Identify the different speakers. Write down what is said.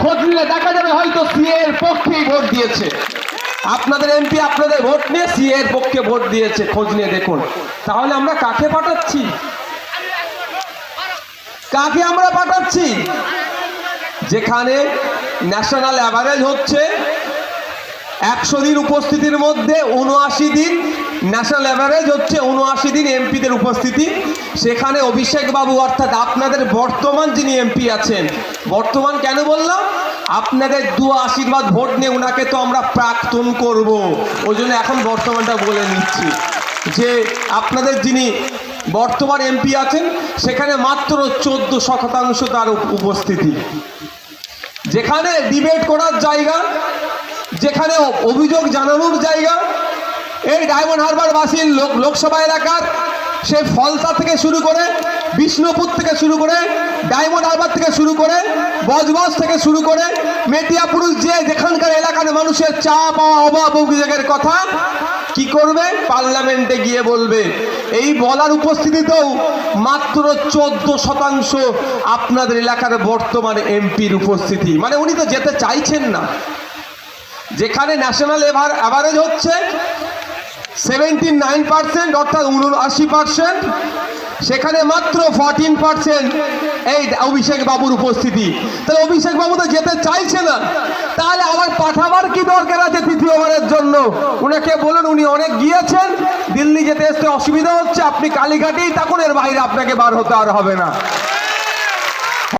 Speaker 1: খোঁজ নিলে দেখা যাবে হয়তো সিএ এর পক্ষেই ভোট দিয়েছে। আপনাদের এমপি আপনাদের ভোট নিয়ে সিএ এর পক্ষে ভোট দিয়েছে, খোঁজ নিয়ে দেখুন। তাহলে আমরা কাকে পাঠাচ্ছি? কাকে আমরা পাঠাচ্ছি? যেখানে ন্যাশনাল অ্যাভারেজ হচ্ছে একশো দিন উপস্থিতির মধ্যে উনআশি দিন ন্যাশনাল অ্যাভারেজ হচ্ছে উনআশি দিন এমপিদের উপস্থিতি। সেখানে অভিষেক বাবু অর্থাৎ আপনাদের বর্তমান যিনি এমপি আছেন, বর্তমান কেন বললাম? আপনাদের দু আশীর্বাদ ভোট নিয়ে ওনাকে তো আমরা প্রাক্তন করব। ওই জন্য এখন বর্তমানটা বলে নিচ্ছি। যে আপনাদের যিনি বর্তমান এমপি আছেন, সেখানে মাত্র চোদ্দ শতাংশ তার উপস্থিতি। যেখানে ডিবেট করার জায়গা, যেখানে অভিযোগ জানানোর জায়গা এই ডায়মন্ড হারবার বাসীর লোক লোকসভা এলাকার সে ফলতা থেকে শুরু করে, বিষ্ণুপুর থেকে শুরু করে, ডায়মন্ড হারবার থেকে শুরু করে, বজবজ থেকে শুরু করে মেটিয়াপুরুষ যে যেখানকার এলাকার মানুষের চা পাওয়া অভাব অভিযোগের কথা, কি করবে? পার্লামেন্টে গিয়ে বলবে। এই বলার উপস্থিতিতেও মাত্র চোদ্দ শতাংশ আপনাদের এলাকার বর্তমান এমপির উপস্থিতি। মানে উনি তো যেতে চাইছেন না। যেখানে ন্যাশনাল এভার অ্যাভারেজ হচ্ছে সেভেন্টি নাইন পার্সেন্ট অর্থাৎ উনআশি পার্সেন্ট। সেখানে মাত্র ফর্টিন পার্সেন্ট এই অভিষেক বাবুর উপস্থিতি। তাহলে অভিষেক বাবু তো যেতে চাইছে না। তাহলে আবার পাঠাবার কি দরকার আছে তৃতীয়বারের জন্য? উনাকে বলুন, উনি অনেক গিয়েছেন। দিল্লি যেতে আসতে অসুবিধা হচ্ছে। আপনি কালীঘাটেই থাকুন, এর বাইরে আপনাকে বার হতে আর হবে না।